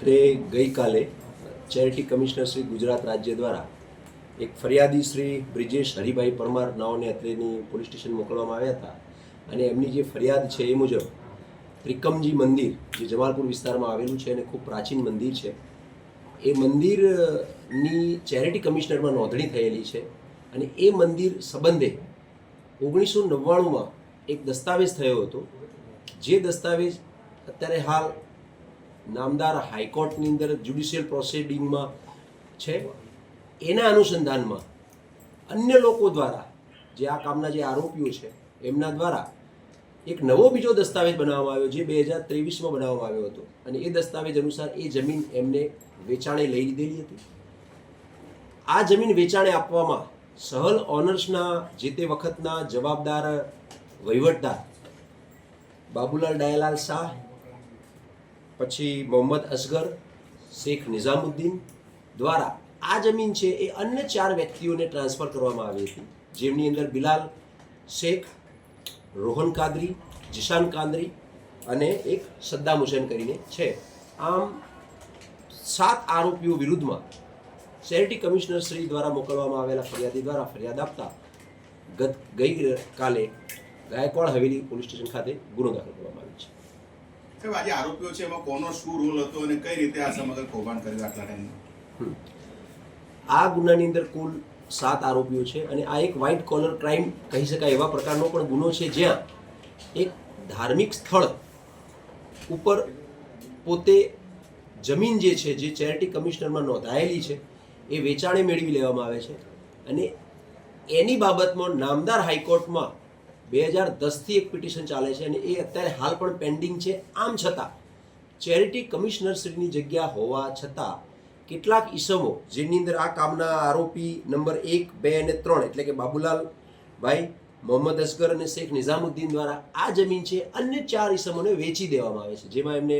અત્રે ગઈકાલે charity commissioner Shri Gujarat રાજ્ય દ્વારા એક ફરિયાદી શ્રી બ્રિજેશ હરિભાઈ પરમાર નાઓને અત્રેની પોલીસ સ્ટેશન મોકલવામાં આવ્યા હતા. અને એમની જે ફરિયાદ છે એ મુજબ ત્રિકમજી મંદિર, જે જમાલપુર વિસ્તારમાં આવેલું છે અને ખૂબ પ્રાચીન મંદિર છે, એ મંદિરની ચેરિટી કમિશનરમાં નોંધણી થયેલી છે અને એ મંદિર સંબંધે ઓગણીસો નવ્વાણુંમાં એક દસ્તાવેજ થયો હતો. જે દસ્તાવેજ અત્યારે હાલ નામદાર હાઈકોર્ટની અંદર જ્યુડિશિયલ પ્રોસિડિંગમાં છે. એના અનુસંધાનમાં અન્ય લોકો દ્વારા જે આ કામના જે આરોપીઓ છે, એમના દ્વારા એક નવો બીજો દસ્તાવેજ બનાવવામાં આવ્યો જે બે હજાર ત્રેવીસમાં બનાવવામાં આવ્યો હતો. અને એ દસ્તાવેજ અનુસાર એ જમીન એમને વેચાણે લઈ લીધેલી હતી. આ જમીન વેચાણે આપવામાં સહલ ઓનર્સના જે તે વખતના જવાબદાર વહીવટદાર બાબુલાલ ડાયલાલ શાહ પછી મોહમ્મદ અસગર, શેખ નિઝામુદ્દીન દ્વારા આ જમીન છે એ અન્ય ચાર વ્યક્તિઓને ટ્રાન્સફર કરવામાં આવી હતી. જેમની અંદર બિલાલ, શેખ, રોહન કાદરી, જીશાન કાદરી અને એક સદ્દામ હુસેન કરીને છે. આમ સાત આરોપીઓ વિરુદ્ધમાં ચેરિટી કમિશનર શ્રી દ્વારા મોકલવામાં આવેલા ફરિયાદી દ્વારા ફરિયાદ આપતા ગત ગઈ કાલે ગાયકવાડ હવેલી પોલીસ સ્ટેશન ખાતે ગુનો દાખલ કરવામાં આવ્યો છે. આજે આરોપીઓ છે, એમાં કોનો શું રોલ હતો અને કઈ રીતે આ સમગ્ર કૌભાંડ કર્યું આટલા ટાઈમ આ ગુનાની અંદર કુલ સાત આરોપીઓ છે અને આ એક વ્હાઇટ કોલર ક્રાઇમ કહી શકાય એવા પ્રકારનો પણ ગુનો છે, જ્યાં એક ધાર્મિક સ્થળ ઉપર પોતે જમીન જે છે, જે ચેરિટી કમિશનરમાં નોંધાયેલી છે, એ વેચાણે મેળવી લેવામાં આવે છે અને એની બાબતમાં નામદાર હાઈકોર્ટમાં બે હજાર દસથી એક પિટિશન ચાલે છે અને એ અત્યારે હાલ પણ પેન્ડિંગ છે. આમ છતાં, ચેરિટી કમિશનરશ્રીની જગ્યા હોવા છતાં, કેટલાક ઈસમો, જેની અંદર આ કામના આરોપી નંબર એક, બે અને ત્રણ, એટલે કે બાબુલાલ ભાઈ, મોહમ્મદ અસગર અને શેખ નિઝામુદ્દીન દ્વારા આ જમીન છે, અન્ય ચાર ઈસમોને વેચી દેવામાં આવે છે. જેમાં એમને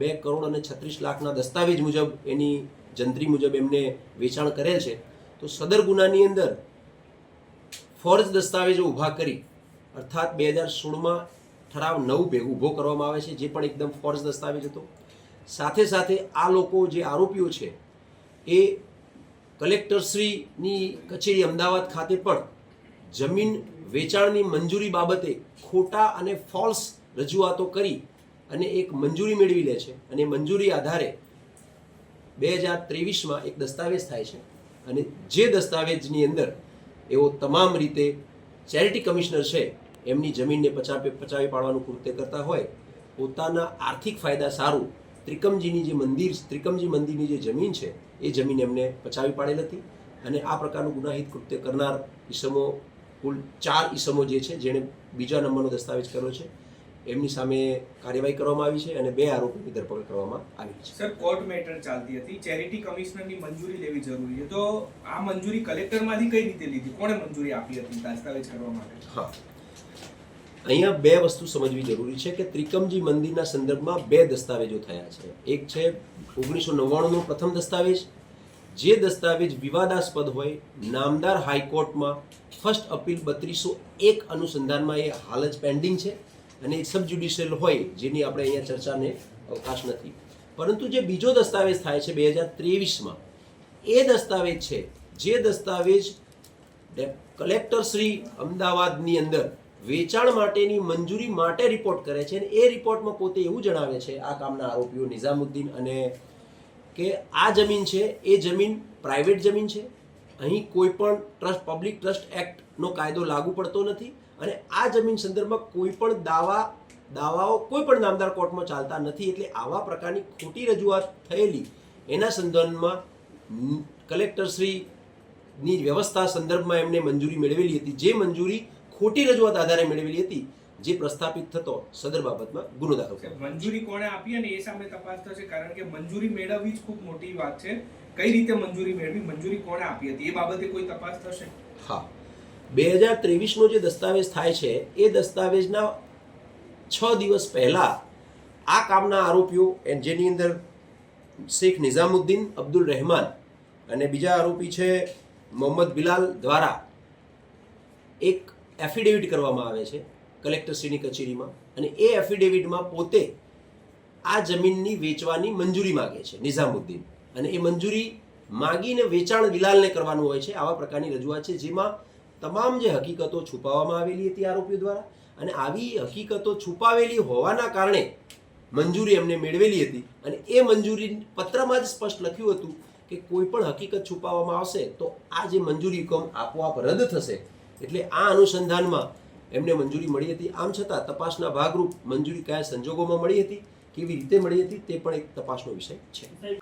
બે કરોડ અને છત્રીસ લાખના દસ્તાવેજ મુજબ, એની જંત્રી મુજબ એમને વેચાણ કરેલ છે. તો સદર ગુનાની અંદર ફોર્જ દસ્તાવેજો ઊભા કરી અર્થાત બે હજાર સોળમાં ઠરાવ નવ ભેગ ઊભો કરવામાં આવે છે, જે પણ એકદમ ફોર્જ દસ્તાવેજ હતો. સાથે સાથે આ લોકો જે આરોપીઓ છે, એ કલેક્ટરશ્રીની કચેરી અમદાવાદ ખાતે પણ જમીન વેચાણની મંજૂરી બાબતે ખોટા અને ફોલ્સ રજૂઆતો કરી અને એક મંજૂરી મેળવી લે છે. અને મંજૂરી આધારે બે હજાર ત્રેવીસમાં એક દસ્તાવેજ થાય છે. અને જે દસ્તાવેજની અંદર એવો તમામ રીતે ચેરિટી કમિશનર છે એમની જમીનને પચાવી પચાવી પાડવાનું કૃત્ય કરતા હોય પોતાના આર્થિક ફાયદા સારું ત્રિકમજીની જે મંદિર ત્રિકમજી મંદિરની જે જમીન છે એ જમીન એમને પચાવી પાડેલ હતી. અને આ પ્રકારનું ગુનાહિત કૃત્ય કરનાર ઈસમો કુલ ચાર ઈસમો જે છે જેણે બીજા નંબરનો દસ્તાવેજ કર્યો છે એમની સામે કાર્યવાહી કરવામાં આવી છે અને બે આરોપીની ધરપકડ કરવામાં આવી છે. સર કોર્ટ મેટર ચાલતી હતી. ચેરિટી કમિશનરની મંજૂરી લેવી જરૂરી છે. તો આ મંજૂરી કલેક્ટરમાંથી કઈ રીતે લીધી? કોણે મંજૂરી આપી હતી દસ્તાવેજ કરવા માટે? હા. અહીંયા બે વસ્તુ સમજવી જરૂરી છે કે ત્રિકમજી મંદિરના સંદર્ભમાં બે દસ્તાવેજો થયા છે. એક છે ઓગણીસો નવ્વાણુંનો પ્રથમ દસ્તાવેજ. જે દસ્તાવેજ વિવાદાસ્પદ હોય, નામદાર હાઈકોર્ટમાં ફર્સ્ટ અપીલ બત્રીસો એક અનુસંધાનમાં એ હાલ જ પેન્ડિંગ છે અને એ સબ જ્યુડિશિયલ હોય જેની આપણે અહીંયા ચર્ચાને અવકાશ નથી. પરંતુ જે બીજો દસ્તાવેજ થાય છે બે હજાર ત્રેવીસમાં, એ દસ્તાવેજ છે જે દસ્તાવેજ કલેક્ટર શ્રી અમદાવાદની અંદર વેચાણ માટેની મંજૂરી માટે રિપોર્ટ કરે છે અને એ રિપોર્ટમાં પોતે એવું જણાવે છે, આ કામના આરોપીઓ નિઝામુદ્દીન અને કે આ જમીન છે, એ જમીન પ્રાઇવેટ જમીન છે. અહીં કોઈ પણ ટ્રસ્ટ પબ્લિક ટ્રસ્ટ એક્ટનો કાયદો લાગુ પડતો નથી અને આ જમીન સંદર્ભમાં કોઈ પણ દાવા, દાવાઓ કોઈ પણ નામદાર કોર્ટમાં ચાલતા નથી એટલે આવા પ્રકારની ખોટી રજૂઆત થયેલી, એના સંદર્ભમાં કલેક્ટરશ્રીની વ્યવસ્થા સંદર્ભમાં એમને મંજૂરી મેળવેલી હતી. જે મંજૂરી ખોટી રજૂઆત આધારે મેળવેલી હતી જે પ્રસ્થાપિત થતો સદર બાબતમાં ગુનો દાખલ થયો મંજૂરી કોણે આપી અને એ સામે તપાસ થશે? કારણ કે મંજૂરી મેળવવી જ ખૂબ મોટી વાત છે. કઈ રીતે મંજૂરી મેળવી? મંજૂરી કોણે આપી હતી? એ બાબતે કોઈ તપાસ થશે? હા. બે હજાર ત્રેવીસનો જે દસ્તાવેજ થાય છે એ દસ્તાવેજના છ દિવસ પહેલા આ કામના આરોપીઓ જેની અંદર શેખ નિઝામુદ્દીન અબ્દુલ રહેમાન અને બીજા આરોપી છે મોહમ્મદ બિલાલ દ્વારા એક એફિડેવિટ કરવામાં આવે છે, કલેક્ટરશ્રીની કચેરીમાં. અને એ એફિડેવિટમાં પોતે આ જમીનની વેચવાની મંજૂરી માગે છે, નિઝામુદ્દીન. અને એ મંજૂરી માગીને વેચાણ વિલાલને કરવાનું હોય છે, આવા પ્રકારની રજૂઆત છે, જેમાં તમામ જે હકીકતો છુપાવવામાં આવેલી હતી આરોપીઓ દ્વારા. અને આવી હકીકતો છુપાવેલી હોવાના કારણે મંજૂરી એમને મેળવેલી હતી. અને એ મંજૂરી પત્રમાં જ સ્પષ્ટ લખ્યું હતું કે કોઈ પણ હકીકત છુપાવવામાં આવશે તો આ જે મંજૂરી હુકમ આપોઆપ રદ થશે એટલે આ અનુસંધાનમાં એમને મંજૂરી મળી હતી. આમ છતાં તપાસના ભાગરૂપ મંજૂરી કયા સંજોગોમાં મળી હતી, કેવી રીતે મળી હતી, તે પણ એક તપાસનો વિષય છે.